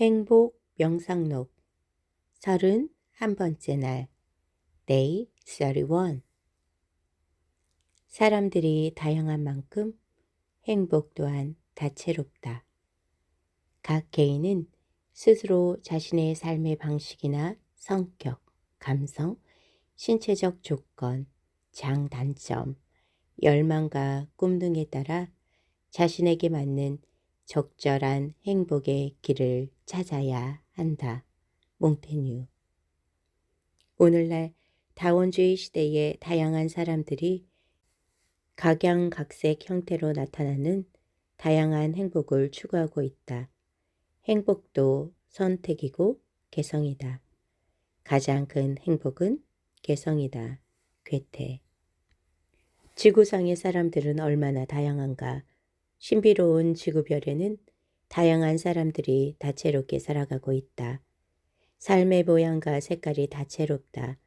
행복 명상록. 서른 한 번째 날. Day 31 사람들이 다양한 만큼 행복 또한 다채롭다. 각 개인은 스스로 자신의 삶의 방식이나 성격, 감성, 신체적 조건, 장단점, 열망과 꿈 등에 따라 자신에게 맞는 적절한 행복의 길을 찾아야 한다. 몽테뉴 오늘날 다원주의 시대의 다양한 사람들이 각양각색 형태로 나타나는 다양한 행복을 추구하고 있다. 행복도 선택이고 개성이다. 가장 큰 행복은 개성이다. 괴테 지구상의 사람들은 얼마나 다양한가. 신비로운 지구별에는 다양한 사람들이 다채롭게 살아가고 있다. 삶의 모양과 색깔이 다채롭다.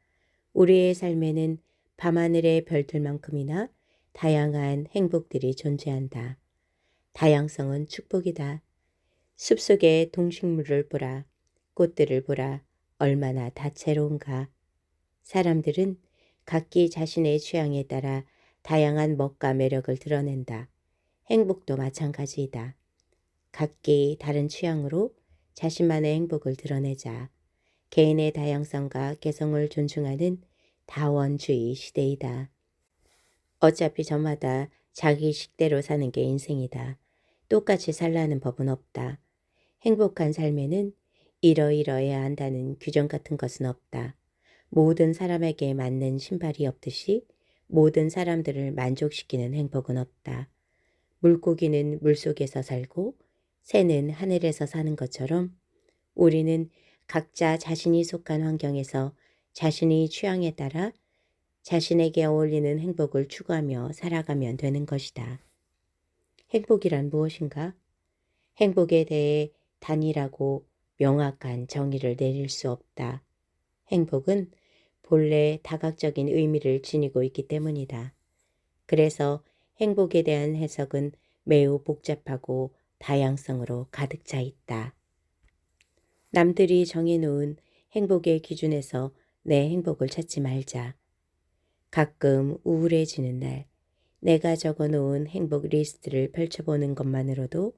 우리의 삶에는 밤하늘의 별들만큼이나 다양한 행복들이 존재한다. 다양성은 축복이다. 숲속의 동식물을 보라, 꽃들을 보라, 얼마나 다채로운가. 사람들은 각기 자신의 취향에 따라 다양한 멋과 매력을 드러낸다. 행복도 마찬가지이다. 각기 다른 취향으로 자신만의 행복을 드러내자. 개인의 다양성과 개성을 존중하는 다원주의 시대이다. 어차피 저마다 자기 식대로 사는 게 인생이다. 똑같이 살라는 법은 없다. 행복한 삶에는 이러이러해야 한다는 규정 같은 것은 없다. 모든 사람에게 맞는 신발이 없듯이 모든 사람들을 만족시키는 행복은 없다. 물고기는 물속에서 살고 새는 하늘에서 사는 것처럼 우리는 각자 자신이 속한 환경에서 자신의 취향에 따라 자신에게 어울리는 행복을 추구하며 살아가면 되는 것이다. 행복이란 무엇인가? 행복에 대해 단일하고 명확한 정의를 내릴 수 없다. 행복은 본래 다각적인 의미를 지니고 있기 때문이다. 그래서 행복에 대한 해석은 매우 복잡하고 다양성으로 가득 차 있다. 남들이 정해놓은 행복의 기준에서 내 행복을 찾지 말자. 가끔 우울해지는 날, 내가 적어놓은 행복 리스트를 펼쳐보는 것만으로도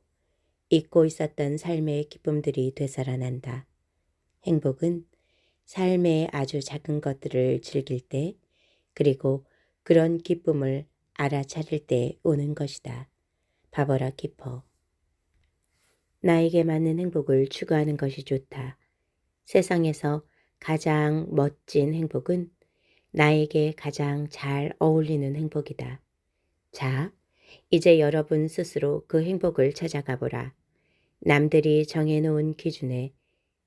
잊고 있었던 삶의 기쁨들이 되살아난다. 행복은 삶의 아주 작은 것들을 즐길 때, 그리고 그런 기쁨을 알아차릴 때 오는 것이다. 바버라 키퍼. 나에게 맞는 행복을 추구하는 것이 좋다. 세상에서 가장 멋진 행복은 나에게 가장 잘 어울리는 행복이다. 자, 이제 여러분 스스로 그 행복을 찾아가 보라. 남들이 정해놓은 기준에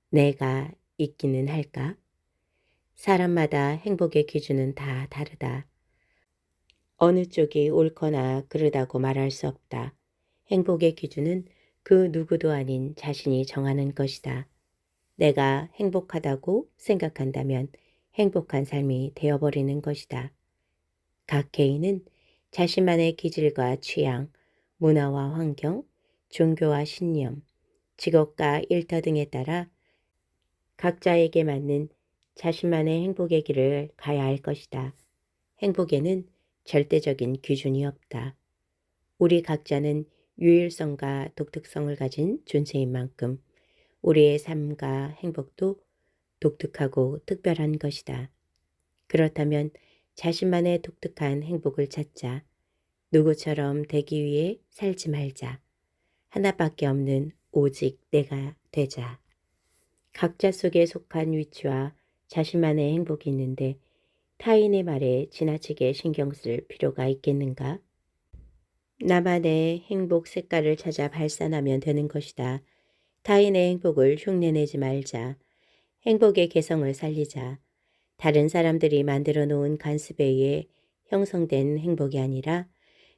내가 있기는 할까? 사람마다 행복의 기준은 다 다르다. 어느 쪽이 옳거나 그르다고 말할 수 없다. 행복의 기준은 그 누구도 아닌 자신이 정하는 것이다. 내가 행복하다고 생각한다면 행복한 삶이 되어버리는 것이다. 각 개인은 자신만의 기질과 취향, 문화와 환경, 종교와 신념, 직업과 일터 등에 따라 각자에게 맞는 자신만의 행복의 길을 가야 할 것이다. 행복에는 절대적인 기준이 없다. 우리 각자는 유일성과 독특성을 가진 존재인 만큼 우리의 삶과 행복도 독특하고 특별한 것이다. 그렇다면 자신만의 독특한 행복을 찾자. 누구처럼 되기 위해 살지 말자. 하나밖에 없는 오직 내가 되자. 각자 속에 속한 위치와 자신만의 행복이 있는데 타인의 말에 지나치게 신경 쓸 필요가 있겠는가? 나만의 행복 색깔을 찾아 발산하면 되는 것이다. 타인의 행복을 흉내내지 말자. 행복의 개성을 살리자. 다른 사람들이 만들어 놓은 간습에 의해 형성된 행복이 아니라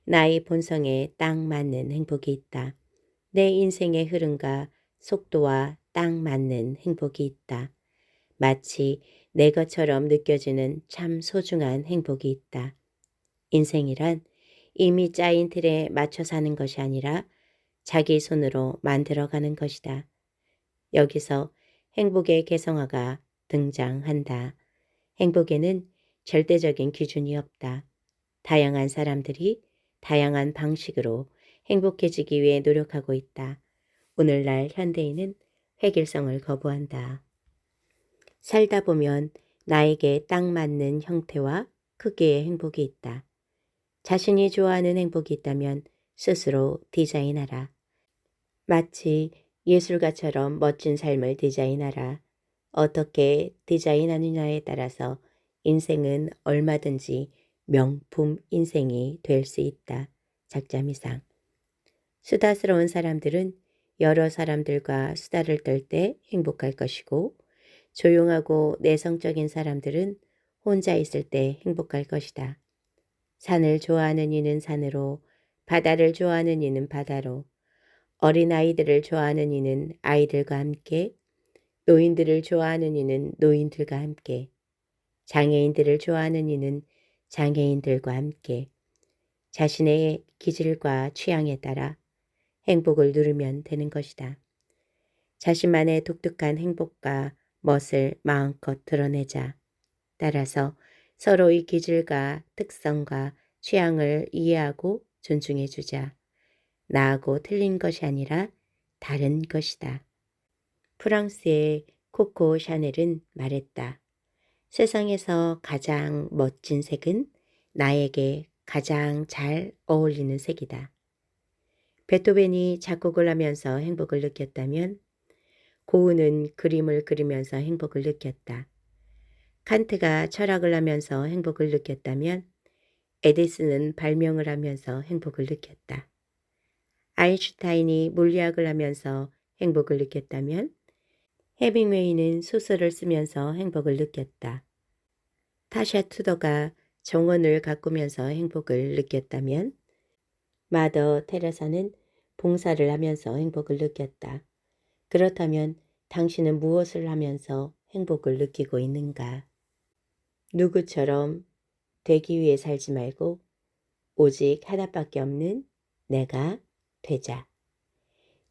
나의 본성에 딱 맞는 행복이 있다. 내 인생의 흐름과 속도와 딱 맞는 행복이 있다. 마치 내 것처럼 느껴지는 참 소중한 행복이 있다. 인생이란 이미 짜인 틀에 맞춰 사는 것이 아니라 자기 손으로 만들어가는 것이다. 여기서 행복의 개성화가 등장한다. 행복에는 절대적인 기준이 없다. 다양한 사람들이 다양한 방식으로 행복해지기 위해 노력하고 있다. 오늘날 현대인은 획일성을 거부한다. 살다 보면 나에게 딱 맞는 형태와 크기의 행복이 있다. 자신이 좋아하는 행복이 있다면 스스로 디자인하라. 마치 예술가처럼 멋진 삶을 디자인하라. 어떻게 디자인하느냐에 따라서 인생은 얼마든지 명품 인생이 될 수 있다. 작자미상. 수다스러운 사람들은 여러 사람들과 수다를 떨 때 행복할 것이고, 조용하고 내성적인 사람들은 혼자 있을 때 행복할 것이다. 산을 좋아하는 이는 산으로, 바다를 좋아하는 이는 바다로, 어린아이들을 좋아하는 이는 아이들과 함께, 노인들을 좋아하는 이는 노인들과 함께, 장애인들을 좋아하는 이는 장애인들과 함께, 자신의 기질과 취향에 따라 행복을 누르면 되는 것이다. 자신만의 독특한 행복과 멋을 마음껏 드러내자. 따라서 서로의 기질과 특성과 취향을 이해하고 존중해 주자. 나하고 틀린 것이 아니라 다른 것이다. 프랑스의 코코 샤넬은 말했다. 세상에서 가장 멋진 색은 나에게 가장 잘 어울리는 색이다. 베토벤이 작곡을 하면서 행복을 느꼈다면 고은은 그림을 그리면서 행복을 느꼈다. 칸트가 철학을 하면서 행복을 느꼈다면 에디슨은 발명을 하면서 행복을 느꼈다. 아인슈타인이 물리학을 하면서 행복을 느꼈다면 헤밍웨이는 소설을 쓰면서 행복을 느꼈다. 타샤 투더가 정원을 가꾸면서 행복을 느꼈다면 마더 테레사는 봉사를 하면서 행복을 느꼈다. 그렇다면 당신은 무엇을 하면서 행복을 느끼고 있는가? 누구처럼 되기 위해 살지 말고 오직 하나밖에 없는 내가 되자.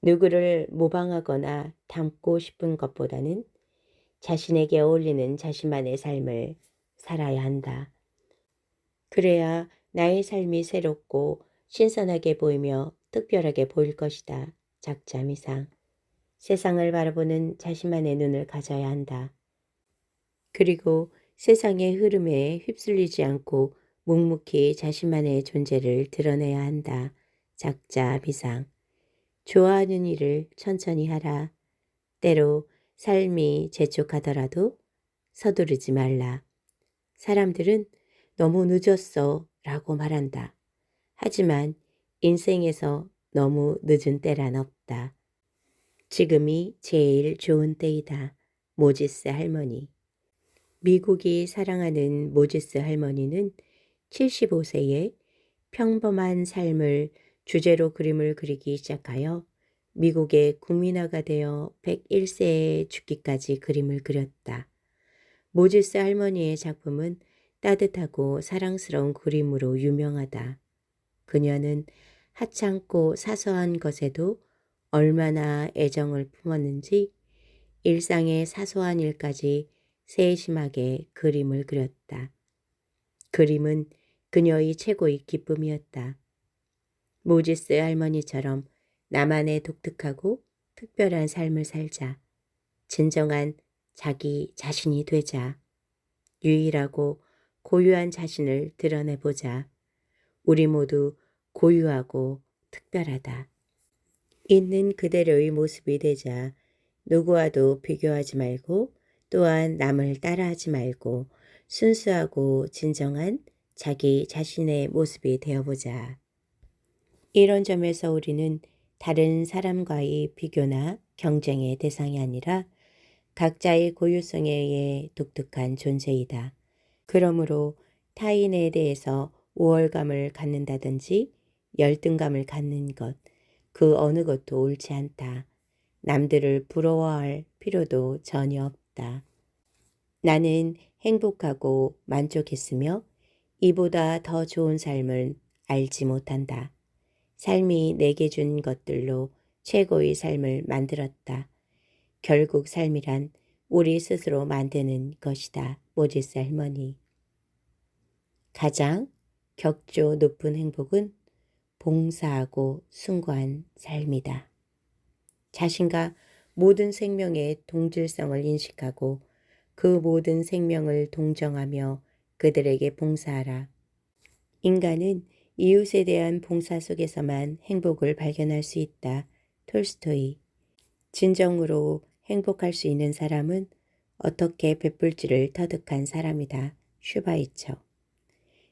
누구를 모방하거나 닮고 싶은 것보다는 자신에게 어울리는 자신만의 삶을 살아야 한다. 그래야 나의 삶이 새롭고 신선하게 보이며 특별하게 보일 것이다. 작자 미상. 세상을 바라보는 자신만의 눈을 가져야 한다. 그리고 세상의 흐름에 휩쓸리지 않고 묵묵히 자신만의 존재를 드러내야 한다. 작자 비상. 좋아하는 일을 천천히 하라. 때로 삶이 재촉하더라도 서두르지 말라. 사람들은 너무 늦었어 라고 말한다. 하지만 인생에서 너무 늦은 때란 없다. 지금이 제일 좋은 때이다. 모지스 할머니. 미국이 사랑하는 모지스 할머니는 75세에 평범한 삶을 주제로 그림을 그리기 시작하여 미국의 국민화가 되어 101세에 죽기까지 그림을 그렸다. 모지스 할머니의 작품은 따뜻하고 사랑스러운 그림으로 유명하다. 그녀는 하찮고 사소한 것에도 얼마나 애정을 품었는지 일상의 사소한 일까지 세심하게 그림을 그렸다. 그림은 그녀의 최고의 기쁨이었다. 모지스 할머니처럼 나만의 독특하고 특별한 삶을 살자. 진정한 자기 자신이 되자. 유일하고 고유한 자신을 드러내보자. 우리 모두 고유하고 특별하다. 있는 그대로의 모습이 되자. 누구와도 비교하지 말고 또한 남을 따라하지 말고 순수하고 진정한 자기 자신의 모습이 되어보자. 이런 점에서 우리는 다른 사람과의 비교나 경쟁의 대상이 아니라 각자의 고유성에 의해 독특한 존재이다. 그러므로 타인에 대해서 우월감을 갖는다든지 열등감을 갖는 것, 그 어느 것도 옳지 않다. 남들을 부러워할 필요도 전혀 없다. 나는 행복하고 만족했으며 이보다 더 좋은 삶을 알지 못한다. 삶이 내게 준 것들로 최고의 삶을 만들었다. 결국 삶이란 우리 스스로 만드는 것이다. 모제스 할머니. 가장 격조 높은 행복은 봉사하고 숭고한 삶이다. 자신과 모든 생명의 동질성을 인식하고 그 모든 생명을 동정하며 그들에게 봉사하라. 인간은 이웃에 대한 봉사 속에서만 행복을 발견할 수 있다. 톨스토이. 진정으로 행복할 수 있는 사람은 어떻게 베풀지를 터득한 사람이다. 슈바이처.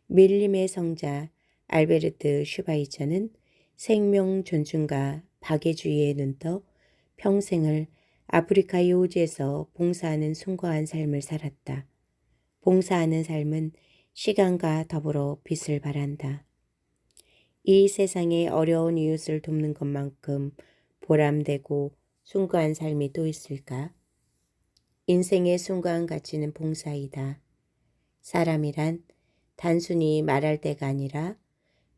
밀림의 성자 알베르트 슈바이처는 생명 존중과 박애주의에 눈떠 평생을 아프리카 요지에서 봉사하는 숭고한 삶을 살았다. 봉사하는 삶은 시간과 더불어 빛을 발한다. 이 세상의 어려운 이웃을 돕는 것만큼 보람되고 숭고한 삶이 또 있을까? 인생의 숭고한 가치는 봉사이다. 사람이란 단순히 말할 때가 아니라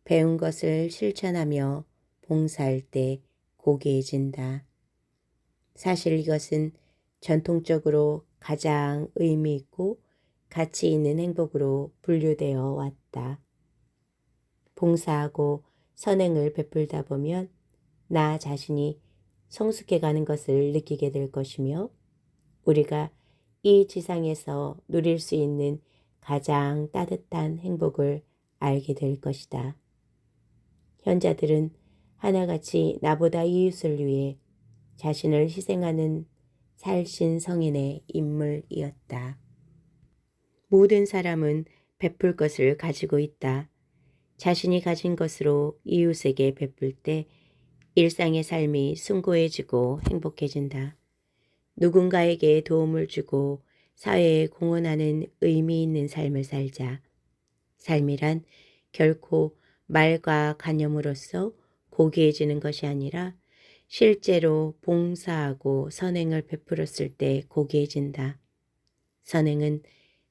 배운 것을 실천하며 봉사할 때 고귀해진다. 사실 이것은 전통적으로 가장 의미 있고 가치 있는 행복으로 분류되어 왔다. 봉사하고 선행을 베풀다 보면 나 자신이 성숙해 가는 것을 느끼게 될 것이며 우리가 이 지상에서 누릴 수 있는 가장 따뜻한 행복을 알게 될 것이다. 현자들은 하나같이 나보다 이웃을 위해 자신을 희생하는 살신 성인의 인물이었다. 모든 사람은 베풀 것을 가지고 있다. 자신이 가진 것으로 이웃에게 베풀 때 일상의 삶이 숭고해지고 행복해진다. 누군가에게 도움을 주고 사회에 공헌하는 의미 있는 삶을 살자. 삶이란 결코 말과 간념으로써 고귀해지는 것이 아니라 실제로 봉사하고 선행을 베풀었을 때 고귀해진다. 선행은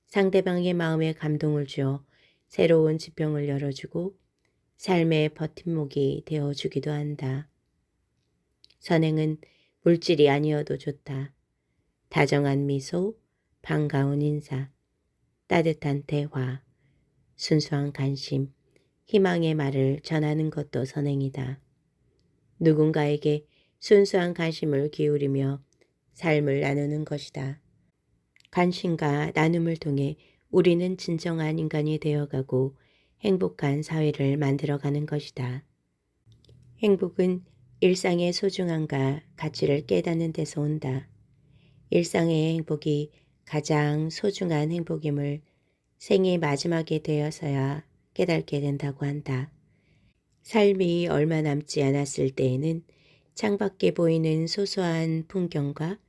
상대방의 마음에 감동을 주어 새로운 지평을 열어주고 삶의 버팀목이 되어주기도 한다. 선행은 물질이 아니어도 좋다. 다정한 미소, 반가운 인사, 따뜻한 대화, 순수한 관심, 희망의 말을 전하는 것도 선행이다. 누군가에게 순수한 관심을 기울이며 삶을 나누는 것이다. 관심과 나눔을 통해 우리는 진정한 인간이 되어가고 행복한 사회를 만들어가는 것이다. 행복은 일상의 소중함과 가치를 깨닫는 데서 온다. 일상의 행복이 가장 소중한 행복임을 생의 마지막에 되어서야 깨닫게 된다고 한다. 삶이 얼마 남지 않았을 때에는 창밖에 보이는 소소한 풍경과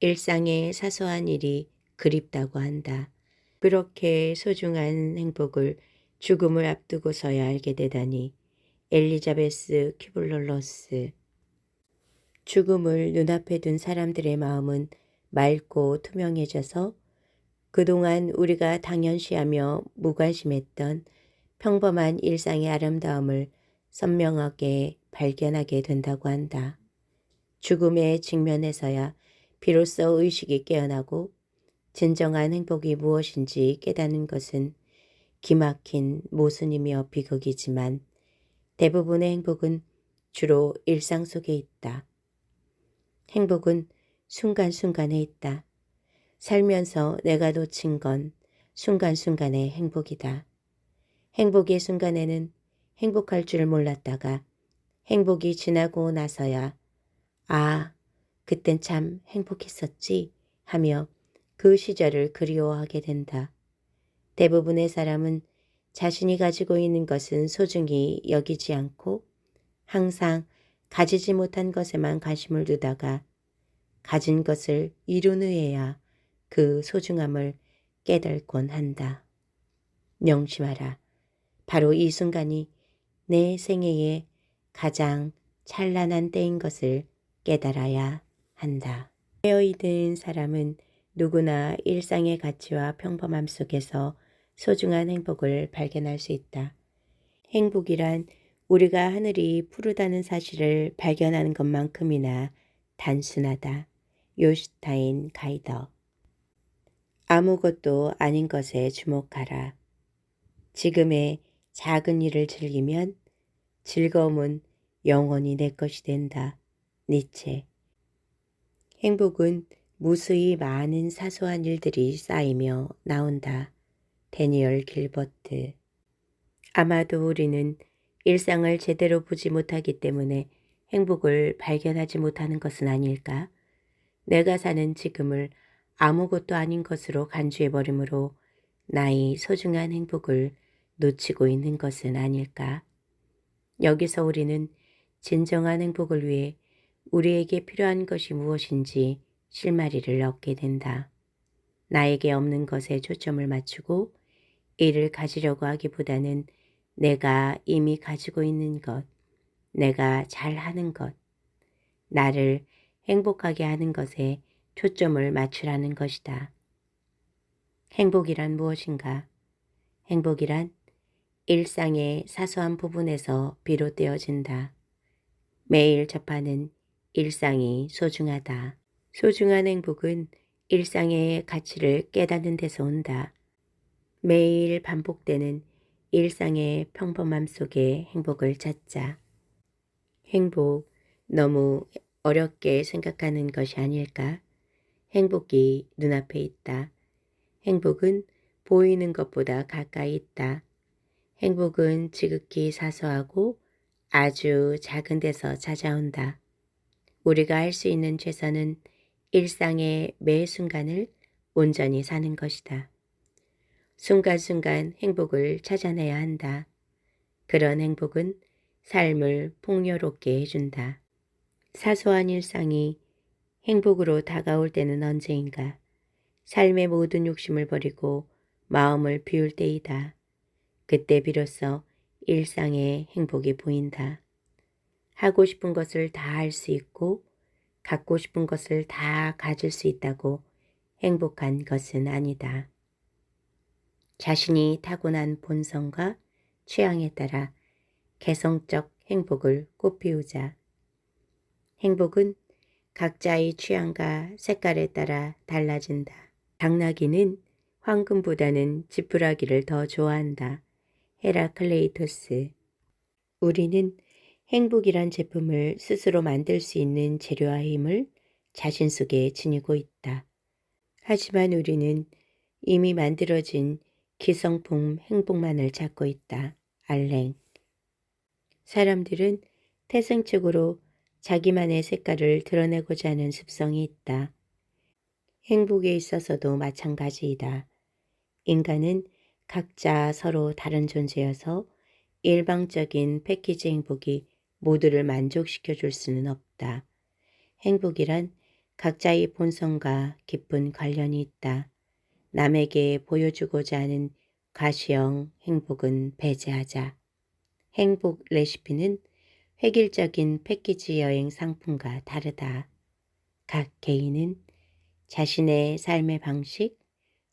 일상의 사소한 일이 그립다고 한다. 그렇게 소중한 행복을 죽음을 앞두고서야 알게 되다니 엘리자베스 큐블롤러스 죽음을 눈앞에 둔 사람들의 마음은 맑고 투명해져서 그동안 우리가 당연시하며 무관심했던 평범한 일상의 아름다움을 선명하게 발견하게 된다고 한다. 죽음의 직면에서야 비로소 의식이 깨어나고 진정한 행복이 무엇인지 깨닫는 것은 기막힌 모순이며 비극이지만 대부분의 행복은 주로 일상 속에 있다. 행복은 순간순간에 있다. 살면서 내가 놓친 건 순간순간의 행복이다. 행복의 순간에는 행복할 줄 몰랐다가 행복이 지나고 나서야 아, 그땐 참 행복했었지 하며 그 시절을 그리워하게 된다. 대부분의 사람은 자신이 가지고 있는 것은 소중히 여기지 않고 항상 가지지 못한 것에만 관심을 두다가 가진 것을 이룬 후에야 그 소중함을 깨달곤 한다. 명심하라. 바로 이 순간이 내 생애의 가장 찬란한 때인 것을 깨달아야 한다. 깨어있는 사람은 누구나 일상의 가치와 평범함 속에서 소중한 행복을 발견할 수 있다. 행복이란 우리가 하늘이 푸르다는 사실을 발견하는 것만큼이나 단순하다. 요슈타인 가이더 아무것도 아닌 것에 주목하라. 지금의 작은 일을 즐기면 즐거움은 영원히 내 것이 된다. 니체 행복은 무수히 많은 사소한 일들이 쌓이며 나온다. 데니얼 길버트 아마도 우리는 일상을 제대로 보지 못하기 때문에 행복을 발견하지 못하는 것은 아닐까? 내가 사는 지금을 아무것도 아닌 것으로 간주해버리므로 나의 소중한 행복을 놓치고 있는 것은 아닐까? 여기서 우리는 진정한 행복을 위해 우리에게 필요한 것이 무엇인지 실마리를 얻게 된다. 나에게 없는 것에 초점을 맞추고 이를 가지려고 하기보다는 내가 이미 가지고 있는 것, 내가 잘 하는 것, 나를 행복하게 하는 것에 초점을 맞추라는 것이다. 행복이란 무엇인가? 행복이란 일상의 사소한 부분에서 비롯되어진다. 매일 접하는 일상이 소중하다. 소중한 행복은 일상의 가치를 깨닫는 데서 온다. 매일 반복되는 일상의 평범함 속에 행복을 찾자. 행복, 너무 어렵게 생각하는 것이 아닐까? 행복이 눈앞에 있다. 행복은 보이는 것보다 가까이 있다. 행복은 지극히 사소하고 아주 작은 데서 찾아온다. 우리가 할 수 있는 최선은 일상의 매 순간을 온전히 사는 것이다. 순간순간 행복을 찾아내야 한다. 그런 행복은 삶을 풍요롭게 해준다. 사소한 일상이 행복으로 다가올 때는 언제인가? 삶의 모든 욕심을 버리고 마음을 비울 때이다. 그때 비로소 일상의 행복이 보인다. 하고 싶은 것을 다 할 수 있고 갖고 싶은 것을 다 가질 수 있다고 행복한 것은 아니다. 자신이 타고난 본성과 취향에 따라 개성적 행복을 꽃피우자. 행복은 각자의 취향과 색깔에 따라 달라진다. 당나귀는 황금보다는 지푸라기를 더 좋아한다. 헤라클레이토스 우리는 행복이란 제품을 스스로 만들 수 있는 재료와 힘을 자신 속에 지니고 있다. 하지만 우리는 이미 만들어진 기성품 행복만을 찾고 있다. 알랭. 사람들은 태생적으로 자기만의 색깔을 드러내고자 하는 습성이 있다. 행복에 있어서도 마찬가지이다. 인간은 각자 서로 다른 존재여서 일방적인 패키지 행복이 모두를 만족시켜 줄 수는 없다. 행복이란 각자의 본성과 깊은 관련이 있다. 남에게 보여주고자 하는 가시형 행복은 배제하자. 행복 레시피는 획일적인 패키지 여행 상품과 다르다. 각 개인은 자신의 삶의 방식,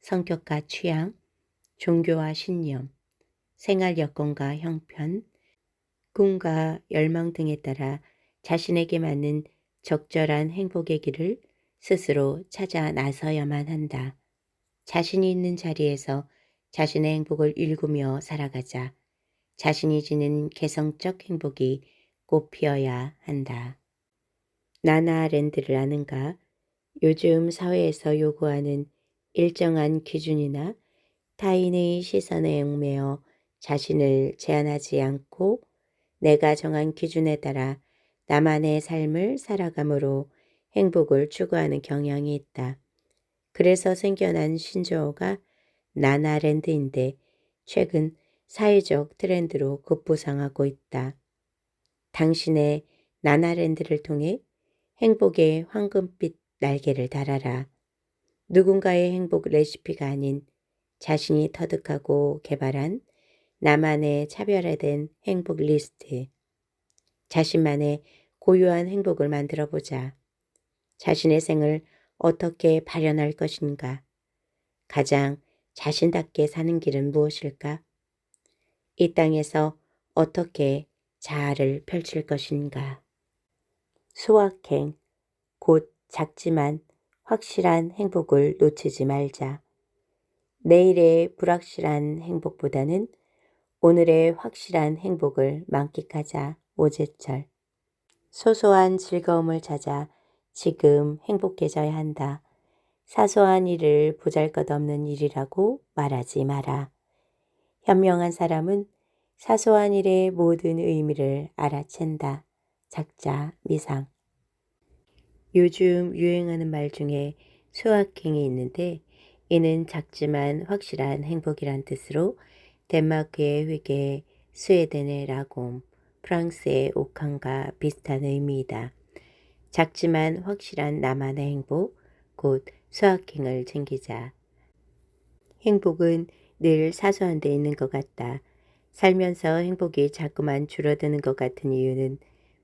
성격과 취향, 종교와 신념, 생활 여건과 형편, 꿈과 열망 등에 따라 자신에게 맞는 적절한 행복의 길을 스스로 찾아 나서야만 한다. 자신이 있는 자리에서 자신의 행복을 일구며 살아가자 자신이 지닌 개성적 행복이 꽃피어야 한다. 나나 랜드를 아는가? 요즘 사회에서 요구하는 일정한 기준이나 타인의 시선에 얽매여 자신을 제한하지 않고 내가 정한 기준에 따라 나만의 삶을 살아감으로 행복을 추구하는 경향이 있다. 그래서 생겨난 신조어가 나나랜드인데 최근 사회적 트렌드로 급부상하고 있다. 당신의 나나랜드를 통해 행복의 황금빛 날개를 달아라. 누군가의 행복 레시피가 아닌 자신이 터득하고 개발한 나만의 차별화된 행복 리스트. 자신만의 고유한 행복을 만들어 보자. 자신의 생을 어떻게 발현할 것인가? 가장 자신답게 사는 길은 무엇일까? 이 땅에서 어떻게 자아를 펼칠 것인가? 수학행, 곧 작지만 확실한 행복을 놓치지 말자. 내일의 불확실한 행복보다는 오늘의 확실한 행복을 만끽하자. 오제철. 소소한 즐거움을 찾아 지금 행복해져야 한다. 사소한 일을 보잘것없는 일이라고 말하지 마라. 현명한 사람은 사소한 일의 모든 의미를 알아챈다. 작자 미상. 요즘 유행하는 말 중에 소확행이 있는데 이는 작지만 확실한 행복이란 뜻으로 덴마크의 회계, 스웨덴의 라곰, 프랑스의 옥함과 비슷한 의미이다. 작지만 확실한 나만의 행복, 곧 소확행을 챙기자. 행복은 늘 사소한 데 있는 것 같다. 살면서 행복이 자꾸만 줄어드는 것 같은 이유는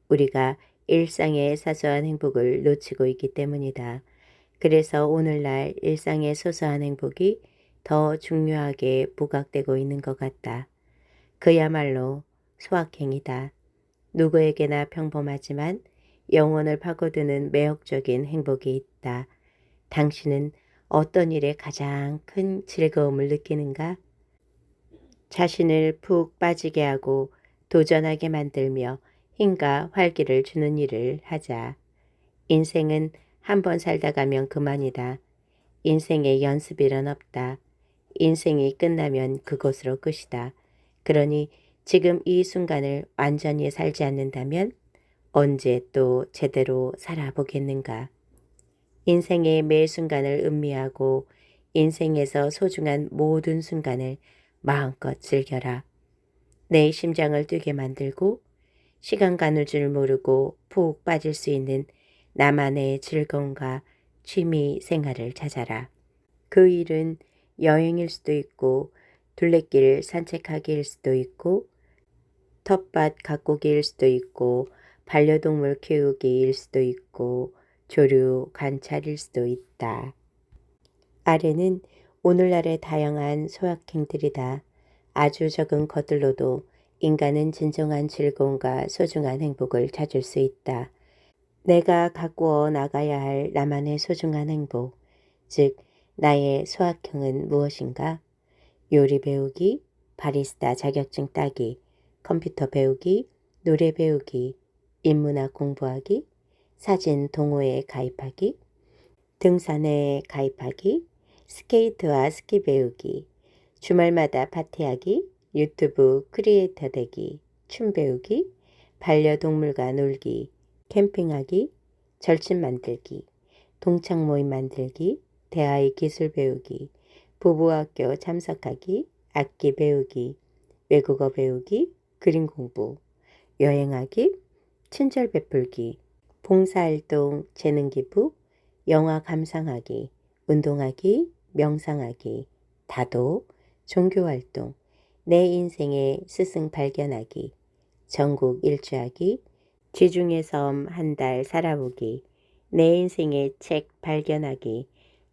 우리가 일상의 사소한 행복을 놓치고 있기 때문이다. 그래서 오늘날 일상의 소소한 행복이 더 중요하게 부각되고 있는 것 같다. 그야말로 소확행이다. 누구에게나 평범하지만 영혼을 파고드는 매혹적인 행복이 있다. 당신은 어떤 일에 가장 큰 즐거움을 느끼는가? 자신을 푹 빠지게 하고 도전하게 만들며 힘과 활기를 주는 일을 하자. 인생은 한 번 살다 가면 그만이다. 인생의 연습이란 없다. 인생이 끝나면 그곳으로 끝이다. 그러니 지금 이 순간을 완전히 살지 않는다면 언제 또 제대로 살아보겠는가. 인생의 매 순간을 음미하고 인생에서 소중한 모든 순간을 마음껏 즐겨라. 내 심장을 뛰게 만들고 시간 가는 줄 모르고 푹 빠질 수 있는 나만의 즐거움과 취미 생활을 찾아라. 그 일은 여행일 수도 있고 둘레길 산책하기일 수도 있고 텃밭 가꾸기일 수도 있고 반려동물 키우기일 수도 있고 조류 관찰일 수도 있다. 아래는 오늘날의 다양한 소확행들이다. 아주 적은 것들로도 인간은 진정한 즐거움과 소중한 행복을 찾을 수 있다. 내가 가꾸어 나가야 할 나만의 소중한 행복, 즉 나의 소확행은 무엇인가? 요리 배우기, 바리스타 자격증 따기, 컴퓨터 배우기, 노래 배우기, 인문학 공부하기, 사진 동호회에 가입하기, 등산에 가입하기, 스케이트와 스키 배우기, 주말마다 파티하기, 유튜브 크리에이터 되기, 춤 배우기, 반려동물과 놀기, 캠핑하기, 절친 만들기, 동창 모임 만들기, 대화의 기술 배우기, 부부학교 참석하기, 악기 배우기, 외국어 배우기, 그림 공부, 여행하기, 친절 베풀기, 봉사활동, 재능 기부, 영화 감상하기, 운동하기, 명상하기, 다도, 종교활동, 내 인생의 스승 발견하기, 전국 일주하기, 지중해 섬 한 달 살아보기, 내 인생의 책 발견하기,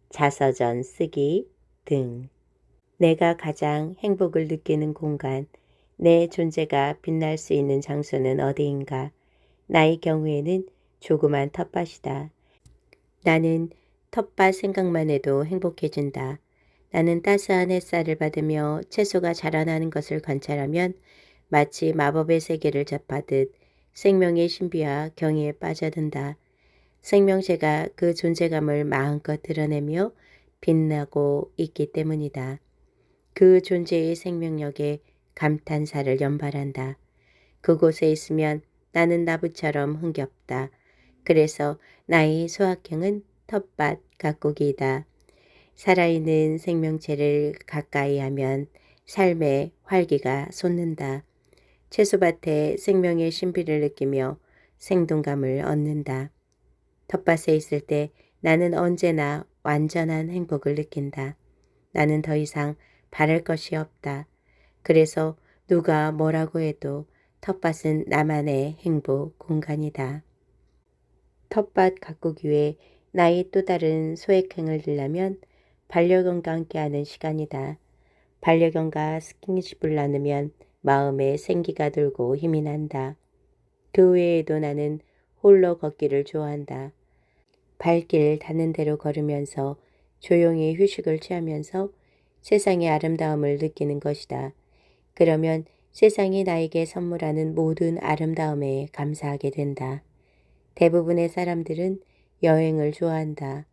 자서전 쓰기 등. 내가 가장 행복을 느끼는 공간, 내 존재가 빛날 수 있는 장소는 어디인가? 나의 경우에는 조그만 텃밭이다. 나는 텃밭 생각만 해도 행복해진다. 나는 따스한 햇살을 받으며 채소가 자라나는 것을 관찰하면 마치 마법의 세계를 접하듯 생명의 신비와 경의에 빠져든다. 생명체가 그 존재감을 마음껏 드러내며 빛나고 있기 때문이다. 그 존재의 생명력에 감탄사를 연발한다. 그곳에 있으면 나는 나부처럼 흥겹다. 그래서 나의 소확행은 텃밭 가꾸기이다. 살아있는 생명체를 가까이 하면 삶의 활기가 솟는다. 채소밭에 생명의 신비를 느끼며 생동감을 얻는다. 텃밭에 있을 때 나는 언제나 완전한 행복을 느낀다. 나는 더 이상 바랄 것이 없다. 그래서 누가 뭐라고 해도 텃밭은 나만의 행복 공간이다. 텃밭 가꾸기 위해 나의 또 다른 소액행을 들려면 반려견과 함께하는 시간이다. 반려견과 스킨십을 나누면 마음에 생기가 돌고 힘이 난다. 그 외에도 나는 홀로 걷기를 좋아한다. 발길 닿는 대로 걸으면서 조용히 휴식을 취하면서 세상의 아름다움을 느끼는 것이다. 그러면 세상이 나에게 선물하는 모든 아름다움에 감사하게 된다. 대부분의 사람들은 여행을 좋아한다.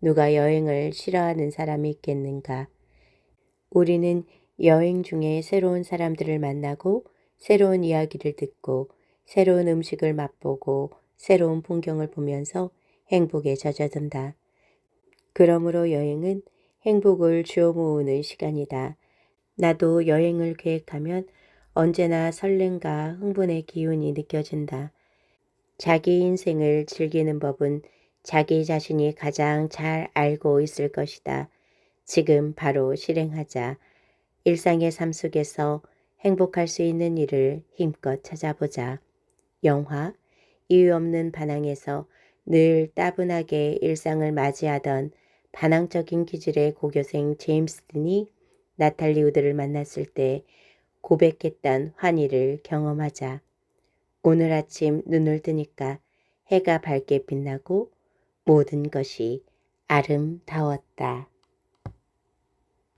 누가 여행을 싫어하는 사람이 있겠는가? 우리는 여행 중에 새로운 사람들을 만나고 새로운 이야기를 듣고 새로운 음식을 맛보고 새로운 풍경을 보면서 행복에 젖어든다. 그러므로 여행은 행복을 주워 모으는 시간이다. 나도 여행을 계획하면 언제나 설렘과 흥분의 기운이 느껴진다. 자기 인생을 즐기는 법은 자기 자신이 가장 잘 알고 있을 것이다. 지금 바로 실행하자. 일상의 삶 속에서 행복할 수 있는 일을 힘껏 찾아보자. 영화 이유 없는 반항에서 늘 따분하게 일상을 맞이하던 반항적인 기질의 고교생 제임스 딘이 나탈리 우드를 만났을 때 고백했던 환희를 경험하자. 오늘 아침 눈을 뜨니까 해가 밝게 빛나고 모든 것이 아름다웠다.